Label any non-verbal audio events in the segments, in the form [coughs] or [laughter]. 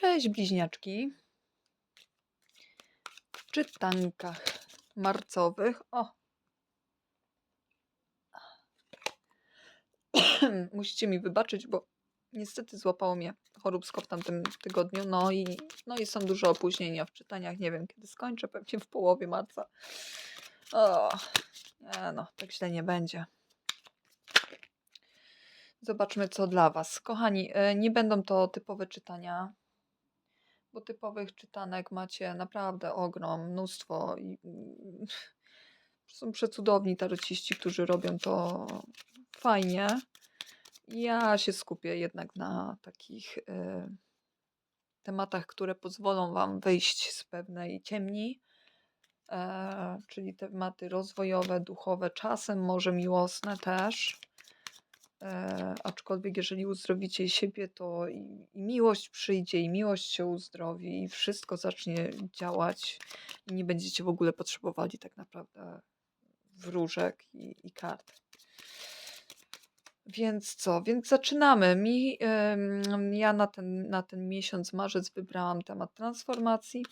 Cześć bliźniaczki. W czytankach marcowych. O! [clears throat] Musicie mi wybaczyć, bo niestety złapało mnie choróbsko w tamtym tygodniu. No i, no i są duże opóźnienia w czytaniach. Nie wiem kiedy skończę, pewnie w połowie marca. O, nie no, tak źle nie będzie. Zobaczmy, co dla Was. Kochani, e, nie będą to typowe czytania, bo typowych czytanek macie naprawdę ogrom, mnóstwo i [laughs] są przecudowni tarociści, którzy robią to fajnie. Ja się skupię jednak na takich e, tematach, które pozwolą Wam wyjść z pewnej ciemni, e, czyli tematy rozwojowe, duchowe, czasem może miłosne też. E, aczkolwiek jeżeli uzdrowicie siebie, to i, i miłość przyjdzie, i miłość się uzdrowi, i wszystko zacznie działać, i nie będziecie w ogóle potrzebowali tak naprawdę wróżek i, i kart. Więc co? Więc zaczynamy. Mi, ja na ten, na ten miesiąc marzec wybrałam temat transformacji.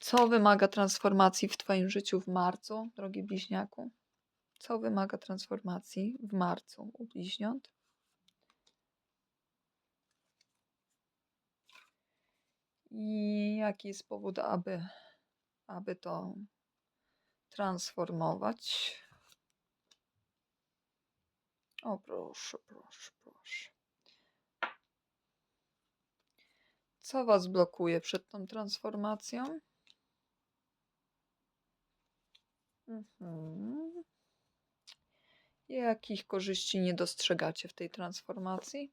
Co wymaga transformacji w Twoim życiu w marcu, drogi bliźniaku? Co wymaga transformacji w marcu u bliźniąt? I jaki jest powód, aby, aby to transformować? O, proszę, proszę, proszę. Co Was blokuje przed tą transformacją? Mhm. Jakich korzyści nie dostrzegacie w tej transformacji?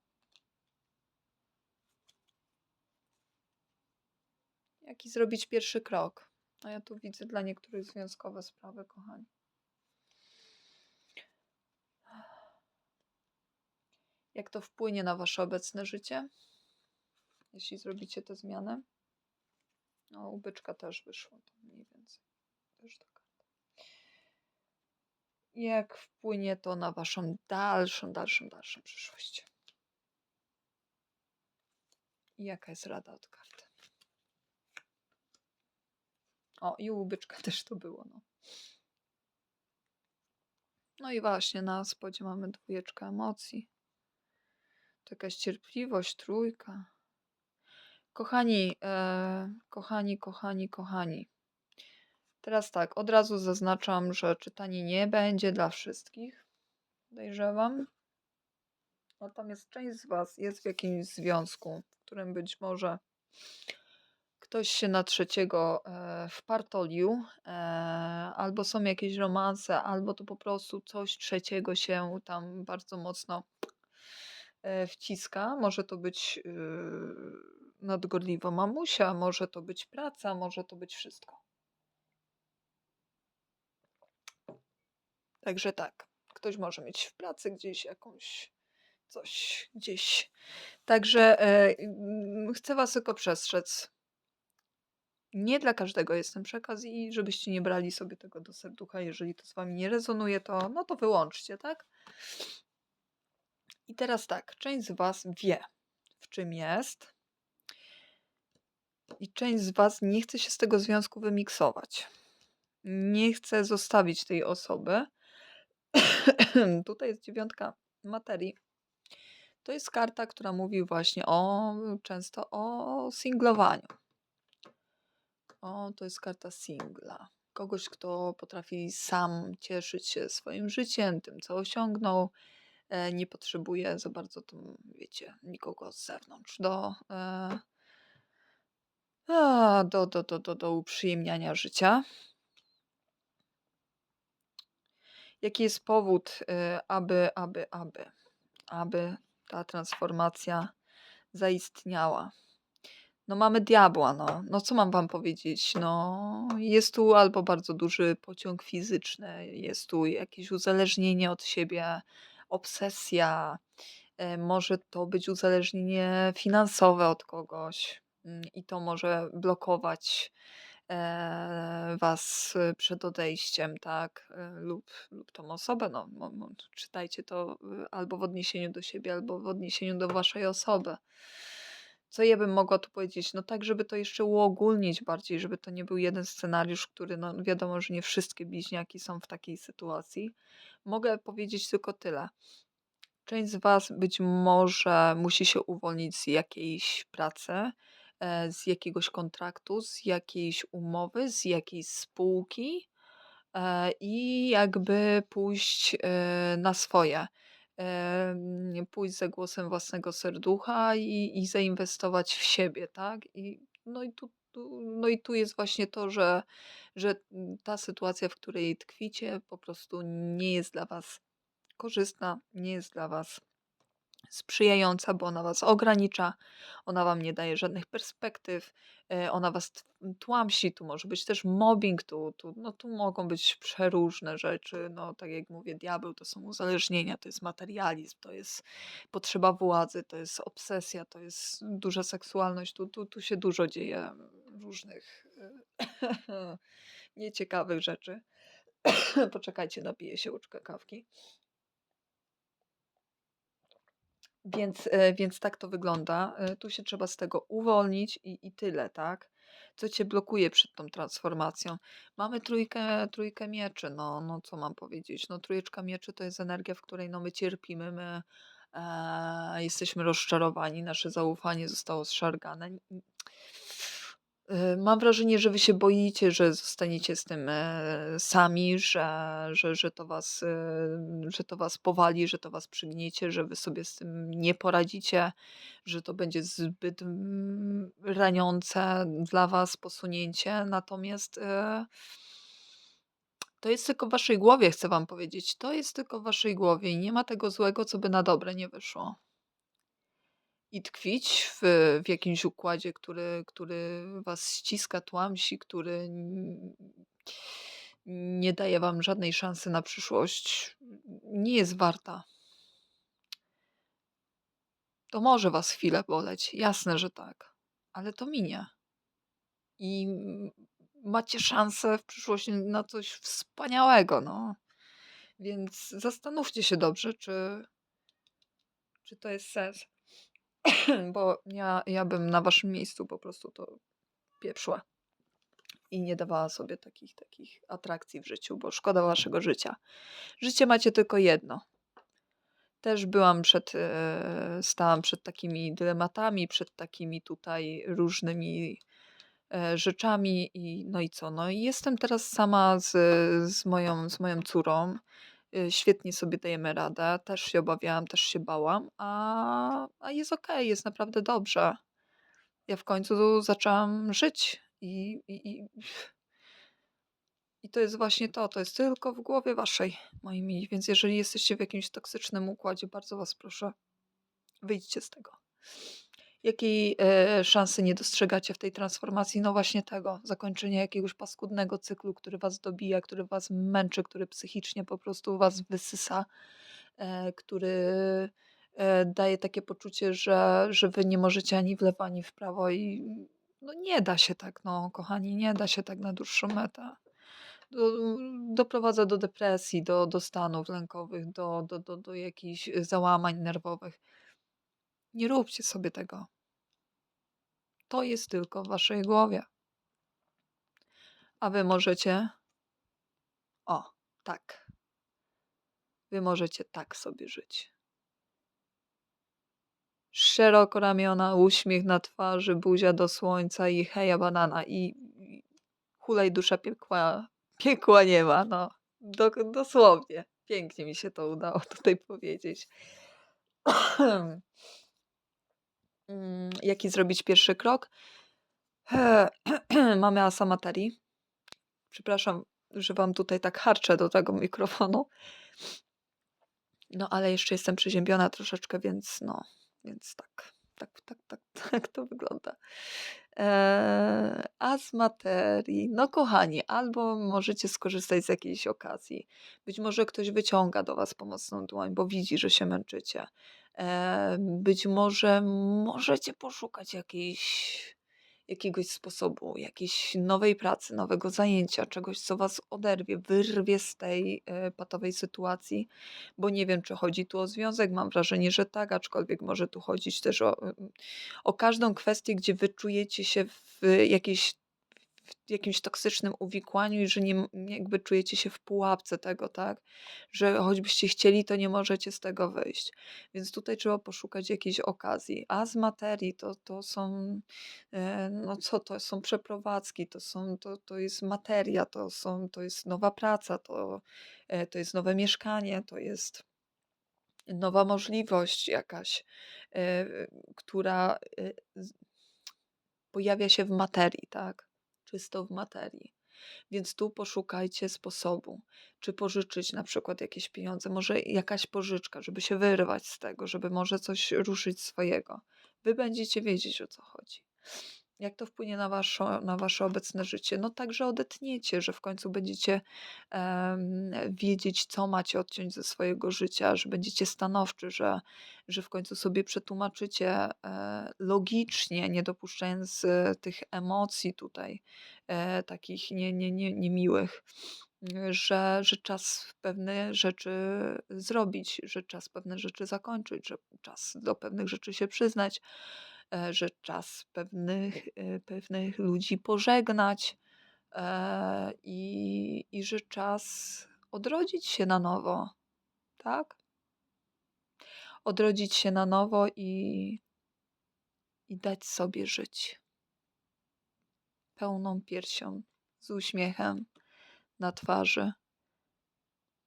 Jaki zrobić pierwszy krok? A ja tu widzę dla niektórych związkowe sprawy, kochani. Jak to wpłynie na wasze obecne życie, jeśli zrobicie tę zmianę? No, u byczka też wyszło to mniej więcej. Też taka. Jak wpłynie to na waszą dalszą, dalszą, dalszą przyszłość? I jaka jest rada od karty? O, i u byczka [laughs] też to było, no. No i właśnie na spodzie mamy dwójeczkę emocji. To jakaś cierpliwość, trójka. Kochani, e, kochani, kochani, kochani. Teraz tak, od razu zaznaczam, że czytanie nie będzie dla wszystkich. Podejrzewam. Natomiast część z Was jest w jakimś związku, w którym być może ktoś się na trzeciego e, wpartolił, e, albo są jakieś romanse, albo to po prostu coś trzeciego się tam bardzo mocno e, wciska. Może to być yy, nadgorliwa mamusia, może to być praca, może to być wszystko. Także tak, ktoś może mieć w pracy gdzieś jakąś coś gdzieś. Także e, chcę Was tylko przestrzec. Nie dla każdego jest ten przekaz i żebyście nie brali sobie tego do serducha. Jeżeli to z Wami nie rezonuje, to no to wyłączcie, tak? I teraz tak, część z Was wie, w czym jest, i część z Was nie chce się z tego związku wymiksować. Nie chce zostawić tej osoby. [laughs] Tutaj jest dziewiątka materii. To jest karta, która mówi właśnie o często o singlowaniu. O, to jest karta singla. Kogoś, kto potrafi sam cieszyć się swoim życiem, tym, co osiągnął. E, nie potrzebuje za bardzo, tam, wiecie, nikogo z zewnątrz do, e, do, do, do, do, do uprzyjemniania życia. Jaki jest powód, y, aby, aby, aby, aby ta transformacja zaistniała? No mamy diabła, no. No co mam wam powiedzieć? No jest tu albo bardzo duży pociąg fizyczny, jest tu jakieś uzależnienie od siebie, obsesja, e, może to być uzależnienie finansowe od kogoś mm, i to może blokować e, was przed odejściem, tak? E, lub, lub tą osobę. No, czytajcie to albo w odniesieniu do siebie, albo w odniesieniu do waszej osoby. Co ja bym mogła tu powiedzieć? No tak, żeby to jeszcze uogólnić bardziej, żeby to nie był jeden scenariusz, który no wiadomo, że nie wszystkie bliźniaki są w takiej sytuacji. Mogę powiedzieć tylko tyle. Część z Was być może musi się uwolnić z jakiejś pracy, e, z jakiegoś kontraktu, z jakiejś umowy, z jakiejś spółki e, i jakby pójść e, na swoje. Pójść za głosem własnego serducha i, i zainwestować w siebie, tak? I, no, i tu, tu, no i tu jest właśnie to, że, że ta sytuacja, w której tkwicie, po prostu nie jest dla Was korzystna, nie jest dla Was sprzyjająca, bo ona was ogranicza, ona wam nie daje żadnych perspektyw, e, ona was tłamsi, tu może być też mobbing, tu, tu, no, tu mogą być przeróżne rzeczy, no tak jak mówię, diabeł to są uzależnienia, to jest materializm, to jest potrzeba władzy, to jest obsesja, to jest duża seksualność, tu, tu, tu się dużo dzieje różnych e, [coughs] nieciekawych rzeczy. [coughs] Poczekajcie, napiję się łyżkę kawki. Więc, e, więc tak to wygląda. E, Tu się trzeba z tego uwolnić i, i tyle, tak? Co cię blokuje przed tą transformacją? Mamy trójkę, trójkę mieczy, no, no co mam powiedzieć? No trójeczka mieczy to jest energia, w której no, my cierpimy, my e, jesteśmy rozczarowani, nasze zaufanie zostało zszargane. Y, Mam wrażenie, że wy się boicie, że zostaniecie z tym e, sami, że, że, że, to was, y, że to was powali, że to was przygniecie, że wy sobie z tym nie poradzicie, że to będzie zbyt mm, raniące dla was posunięcie. Natomiast e, to jest tylko w waszej głowie, chcę wam powiedzieć. To jest tylko w waszej głowie i nie ma tego złego, co by na dobre nie wyszło i tkwić w, w jakimś układzie, który, który was ściska, tłamsi, który nie daje wam żadnej szansy na przyszłość, nie jest warta. To może was chwilę boleć, jasne, że tak, ale to minie. I macie szansę w przyszłości na coś wspaniałego, no. Więc zastanówcie się dobrze, czy, czy to jest sens. [clears throat] Bo ja, ja bym na waszym miejscu po prostu to pieprzła i nie dawała sobie takich, takich atrakcji w życiu, bo szkoda waszego życia. Życie macie tylko jedno. Też byłam przed, e, stałam przed takimi dylematami, przed takimi tutaj różnymi e, rzeczami i no i co? No i jestem teraz sama z, z, moją, z moją córą. E, Świetnie sobie dajemy radę. Też się obawiałam, też się bałam, a, a jest okej, jest naprawdę dobrze. Ja w końcu zaczęłam żyć i, i, i [sighs] i to jest właśnie to, to jest tylko w głowie waszej, moi mili. Więc jeżeli jesteście w jakimś toksycznym układzie, bardzo was proszę, wyjdźcie z tego. Jakiej e, szansy nie dostrzegacie w tej transformacji? No właśnie tego, zakończenia jakiegoś paskudnego cyklu, który was dobija, który was męczy, który psychicznie po prostu was wysysa, e, który e, daje takie poczucie, że, że wy nie możecie ani w lewo, ani w prawo i no nie da się tak, no kochani, nie da się tak na dłuższą metę do, doprowadza do depresji, do, do stanów lękowych, do, do, do, do jakichś załamań nerwowych. Nie róbcie sobie tego. To jest tylko w waszej głowie. A wy możecie. O, tak. Wy możecie tak sobie żyć. Szeroko ramiona, uśmiech na twarzy, buzia do słońca i heja banana i i hulaj dusza piekła, piekła nie ma, no. Do, dosłownie. Pięknie mi się to udało tutaj [laughs] powiedzieć. Mm, Jaki zrobić pierwszy krok? [clears throat] Mamy asa materii. Przepraszam, że wam tutaj tak harczę do tego mikrofonu. No, ale jeszcze jestem przeziębiona troszeczkę, więc no, więc tak, tak, tak, tak, [laughs] tak to wygląda. Eee, materii, no kochani, albo możecie skorzystać z jakiejś okazji. Być może ktoś wyciąga do was pomocną dłoń, bo widzi, że się męczycie. Być może możecie poszukać jakiejś, jakiegoś sposobu, jakiejś nowej pracy, nowego zajęcia, czegoś, co was oderwie, wyrwie z tej e, patowej sytuacji, bo nie wiem, czy chodzi tu o związek, mam wrażenie, że tak, aczkolwiek może tu chodzić też o, o każdą kwestię, gdzie wy czujecie się w jakiejś w jakimś toksycznym uwikłaniu i że nie, jakby czujecie się w pułapce tego, tak? Że choćbyście chcieli, to nie możecie z tego wyjść. Więc tutaj trzeba poszukać jakiejś okazji. A z materii to, to są, e, no co, to są przeprowadzki, to, są, to, to jest materia, to, są, to jest nowa praca, to, e, to jest nowe mieszkanie, to jest nowa możliwość jakaś, e, która pojawia się w materii, tak? Czysto w materii. Więc tu poszukajcie sposobu, czy pożyczyć na przykład jakieś pieniądze, może jakaś pożyczka, żeby się wyrwać z tego, żeby może coś ruszyć swojego. Wy będziecie wiedzieć o co chodzi. Jak to wpłynie na wasze, na wasze obecne życie? No także odetniecie, że w końcu będziecie em, wiedzieć, co macie odciąć ze swojego życia, że będziecie stanowczy, że, że w końcu sobie przetłumaczycie e, logicznie, nie dopuszczając e, tych emocji tutaj, e, takich nie, nie, nie, niemiłych, y, że, że czas pewne rzeczy zrobić, że czas pewne rzeczy zakończyć, że czas do pewnych rzeczy się przyznać, e, że czas pewnych, e, pewnych ludzi pożegnać e, i, i że czas odrodzić się na nowo, tak? Odrodzić się na nowo i, i dać sobie żyć pełną piersią, z uśmiechem na twarzy,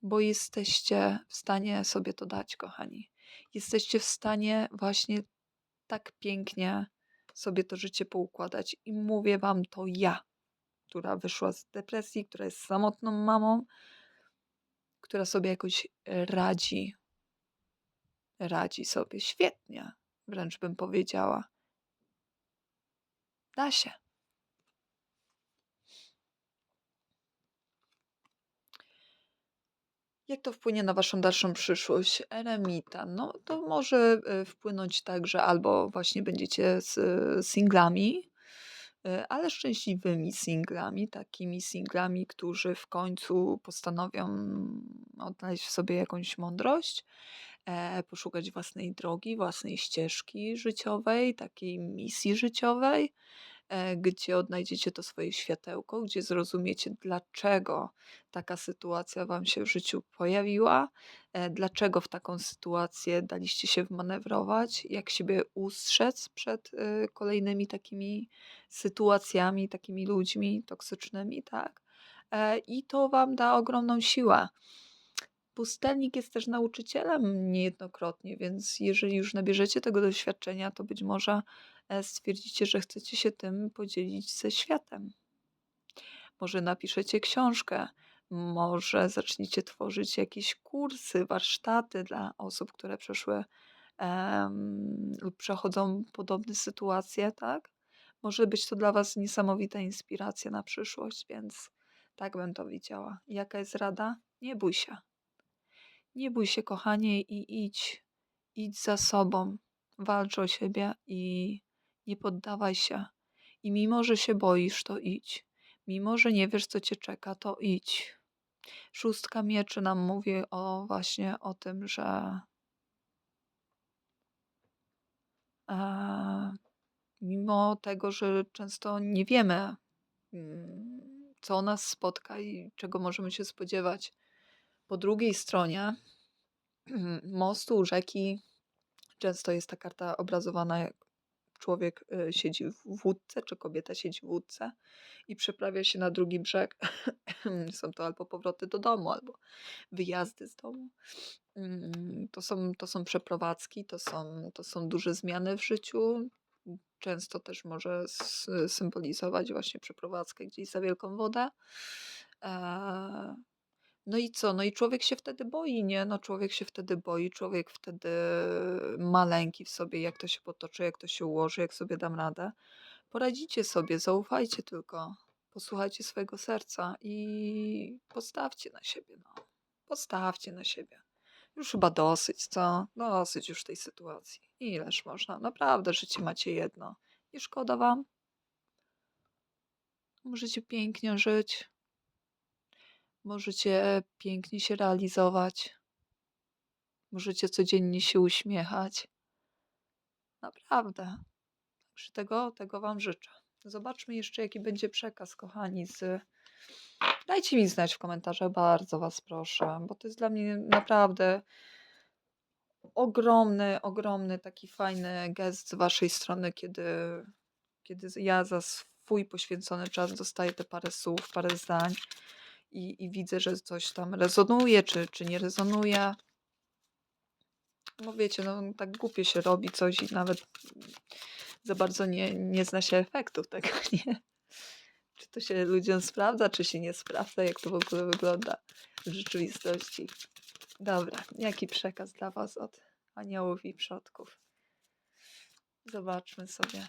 bo jesteście w stanie sobie to dać, kochani. Jesteście w stanie właśnie tak pięknie sobie to życie poukładać. I mówię Wam to ja, która wyszła z depresji, która jest samotną mamą, która sobie jakoś radzi. Radzi sobie świetnie, wręcz bym powiedziała. Da się. Jak to wpłynie na waszą dalszą przyszłość? Eremita. No to może y, wpłynąć tak, że albo właśnie będziecie z y, singlami, y, ale szczęśliwymi singlami, takimi singlami, którzy w końcu postanowią odnaleźć w sobie jakąś mądrość, e, poszukać własnej drogi, własnej ścieżki życiowej, takiej misji życiowej gdzie odnajdziecie to swoje światełko, gdzie zrozumiecie, dlaczego taka sytuacja Wam się w życiu pojawiła, e, dlaczego w taką sytuację daliście się wmanewrować, jak siebie ustrzec przed e, kolejnymi takimi sytuacjami, takimi ludźmi toksycznymi, tak? E, I to Wam da ogromną siłę. Pustelnik jest też nauczycielem niejednokrotnie, więc jeżeli już nabierzecie tego doświadczenia, to być może e, stwierdzicie, że chcecie się tym podzielić ze światem. Może napiszecie książkę, może zaczniecie tworzyć jakieś kursy, warsztaty dla osób, które przeszły em, lub przechodzą podobne sytuacje, tak? Może być to dla Was niesamowita inspiracja na przyszłość, więc tak bym to widziała. Jaka jest rada? Nie bój się. Nie bój się, kochanie, i idź. Idź za sobą. Walcz o siebie i nie poddawaj się. I mimo, że się boisz, to idź. Mimo, że nie wiesz, co cię czeka, to idź. Szóstka mieczy nam mówi o właśnie o tym, że e, mimo tego, że często nie wiemy, mm, co nas spotka i czego możemy się spodziewać, po drugiej stronie [clears throat] mostu, rzeki, często jest ta karta obrazowana, człowiek y, siedzi w łódce, czy kobieta siedzi w łódce i przeprawia się na drugi brzeg. [clears throat] Są to albo powroty do domu, albo wyjazdy z domu. Mm, To są, to są przeprowadzki, to są, to są duże zmiany w życiu. Często też może symbolizować właśnie przeprowadzkę gdzieś za wielką wodę. No i co? No i człowiek się wtedy boi, nie? No człowiek się wtedy boi, człowiek wtedy ma lęki w sobie, jak to się potoczy, jak to się ułoży, jak sobie dam radę. Poradzicie sobie, zaufajcie tylko, posłuchajcie swojego serca i postawcie na siebie, no. Postawcie na siebie. Już chyba dosyć, co? Dosyć już tej sytuacji. Ileż można? Naprawdę, życie macie jedno. Nie szkoda wam? Możecie pięknie żyć. Możecie pięknie się realizować. Możecie codziennie się uśmiechać. Naprawdę. Także tego, tego Wam życzę. Zobaczmy jeszcze, jaki będzie przekaz, kochani, z... Dajcie mi znać w komentarzach, bardzo Was proszę, bo to jest dla mnie naprawdę ogromny, ogromny, taki fajny gest z Waszej strony, kiedy, kiedy ja za swój poświęcony czas dostaję te parę słów, parę zdań i, i widzę, że coś tam rezonuje, czy, czy nie rezonuje. No wiecie, no tak głupie się robi coś i nawet za bardzo nie, nie zna się efektów tego, [laughs] nie? Czy to się ludziom sprawdza, czy się nie sprawdza, jak to w ogóle wygląda w rzeczywistości. Dobra, jaki przekaz dla Was od aniołów i przodków? Zobaczmy sobie.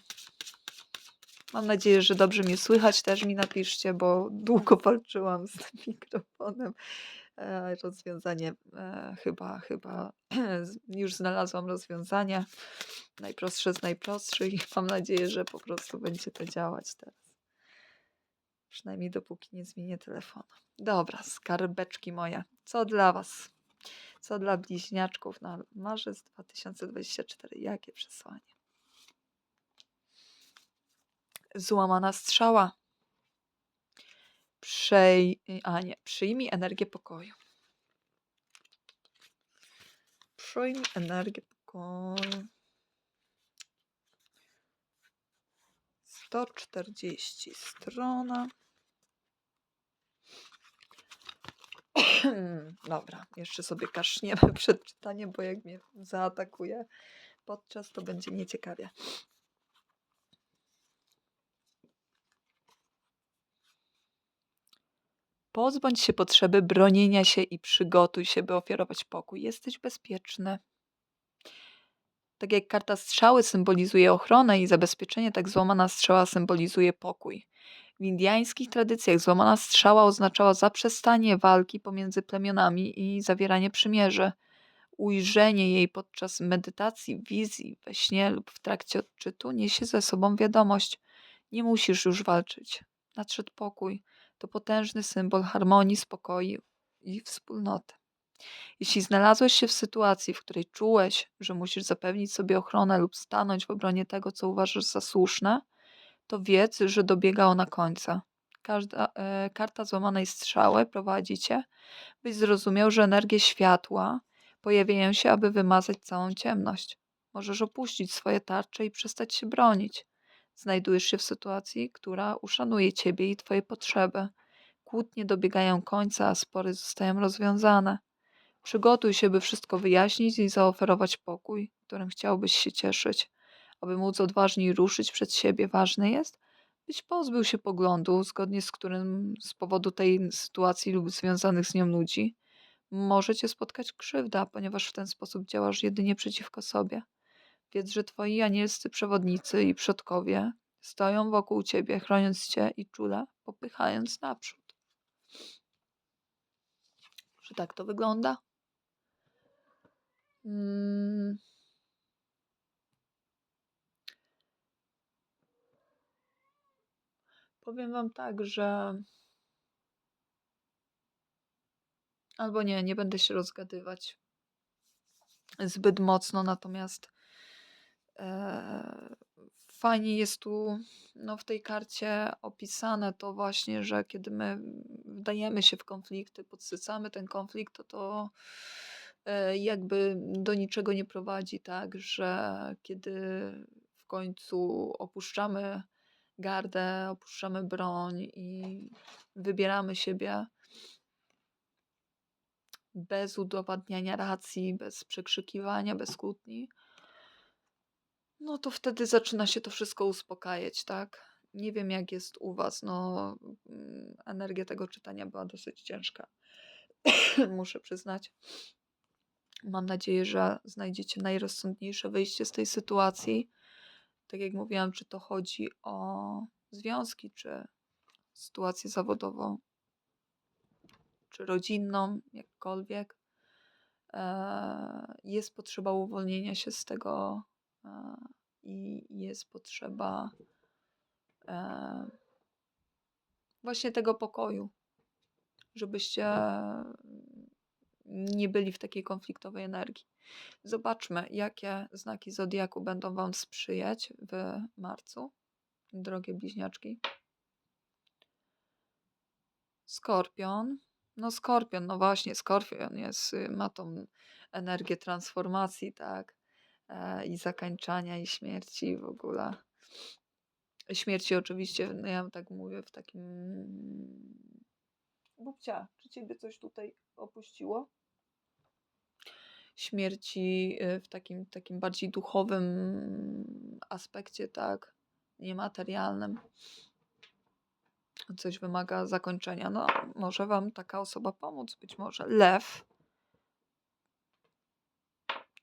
Mam nadzieję, że dobrze mnie słychać. Też mi napiszcie, bo długo [laughs] walczyłam z tym mikrofonem. E, rozwiązanie e, chyba, chyba [clears throat] już znalazłam rozwiązanie. Najprostsze z najprostszych i mam nadzieję, że po prostu będzie to działać teraz. Przynajmniej dopóki nie zmienię telefonu. Dobra, skarbeczki moje. Co dla Was? Co dla bliźniaczków na marzec 2024? Jakie przesłanie? Złamana strzała. Przej... A nie, przyjmij energię pokoju. Przyjmij energię pokoju. 140 strona. [clears throat] Dobra, jeszcze sobie kaszniemy [laughs] przed czytaniem, bo jak mnie zaatakuje podczas, to będzie nieciekawie. Pozbądź się potrzeby bronienia się i przygotuj się, by ofiarować pokój. Jesteś bezpieczny. Tak jak karta strzały symbolizuje ochronę i zabezpieczenie, tak złamana strzała symbolizuje pokój. W indyjskich tradycjach złamana strzała oznaczała zaprzestanie walki pomiędzy plemionami i zawieranie przymierzy. Ujrzenie jej podczas medytacji, wizji, we śnie lub w trakcie odczytu niesie ze sobą wiadomość: nie musisz już walczyć. Nadszedł pokój. To potężny symbol harmonii, spokoju i wspólnoty. Jeśli znalazłeś się w sytuacji, w której czułeś, że musisz zapewnić sobie ochronę lub stanąć w obronie tego, co uważasz za słuszne, to wiedz, że dobiega ona końca. Każda, e, karta złamanej strzały prowadzi cię, byś zrozumiał, że energie światła pojawiają się, aby wymazać całą ciemność. Możesz opuścić swoje tarcze i przestać się bronić. Znajdujesz się w sytuacji, która uszanuje ciebie i twoje potrzeby. Kłótnie dobiegają końca, a spory zostają rozwiązane. Przygotuj się, by wszystko wyjaśnić i zaoferować pokój, którym chciałbyś się cieszyć. Aby móc odważniej ruszyć przed siebie, ważne jest, byś pozbył się poglądu, zgodnie z którym z powodu tej sytuacji lub związanych z nią ludzi może cię spotkać krzywda, ponieważ w ten sposób działasz jedynie przeciwko sobie. Wiedz, że twoi anielscy przewodnicy i przodkowie stoją wokół ciebie, chroniąc cię i czule popychając naprzód. Że tak to wygląda? Mm. Powiem wam tak, że albo nie, nie będę się rozgadywać zbyt mocno, natomiast e, fajnie jest tu no, w tej karcie opisane to właśnie, że kiedy my wdajemy się w konflikty, podsycamy ten konflikt, to to e, jakby do niczego nie prowadzi, tak, że kiedy w końcu opuszczamy gardę, opuszczamy broń i wybieramy siebie bez udowadniania racji, bez przekrzykiwania, bez kłótni, no to wtedy zaczyna się to wszystko uspokajać, tak? Nie wiem, jak jest u Was. No, mm, energia tego czytania była dosyć ciężka, [coughs] muszę przyznać. Mam nadzieję, że znajdziecie najrozsądniejsze wyjście z tej sytuacji. Tak jak mówiłam, czy to chodzi o związki, czy sytuację zawodową, czy rodzinną, jakkolwiek. E, Jest potrzeba uwolnienia się z tego i jest potrzeba e, właśnie tego pokoju, żebyście nie byli w takiej konfliktowej energii. Zobaczmy, jakie znaki zodiaku będą Wam sprzyjać w marcu, drogie bliźniaczki. Skorpion. No skorpion, no właśnie, skorpion jest, y, ma tą energię transformacji, tak, i zakańczania, i śmierci i w ogóle. Śmierci oczywiście, no ja tak mówię w takim... Bubcia, czy ciebie coś tutaj opuściło? Śmierci y, w takim, takim bardziej duchowym aspekcie, tak, niematerialnym. Coś wymaga zakończenia. No, może Wam taka osoba pomóc, być może. Lew.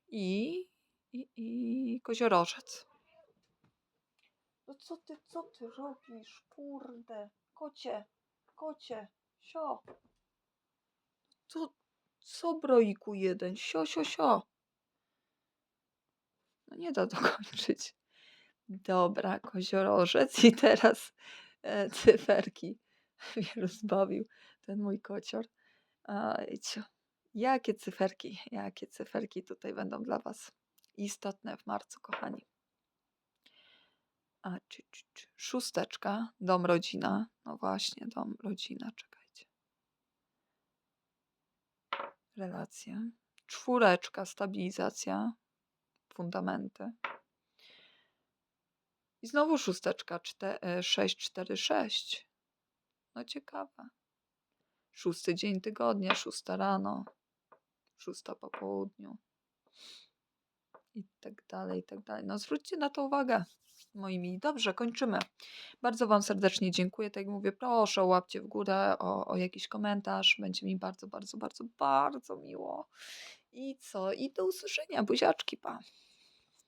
I, i, i koziorożec. No co ty, co ty robisz? Kurde. Kocie, kocie, sio. Co, co broiku jeden? Sio, sio, sio. No nie da [laughs] dokończyć. Dobra, koziorożec i teraz e, cyferki. Mnie rozbawił ten mój kocior. Ojciu. Jakie cyferki, jakie cyferki tutaj będą dla Was istotne w marcu, kochani. A, czy, czy, czy. Szósteczka, dom, rodzina. No właśnie, dom, rodzina, czekajcie. Relacje. Czwóreczka, stabilizacja, fundamenty. I znowu szósteczka, 6, 4, 6. No ciekawe. Szósty dzień tygodnia, szósta rano, szósta po południu. I tak dalej, i tak dalej. No zwróćcie na to uwagę, moi mili. Dobrze, kończymy. Bardzo Wam serdecznie dziękuję. Tak jak mówię, proszę o łapcie w górę, o, o jakiś komentarz. Będzie mi bardzo, bardzo, bardzo, bardzo miło. I co? I do usłyszenia. Buziaczki, pa.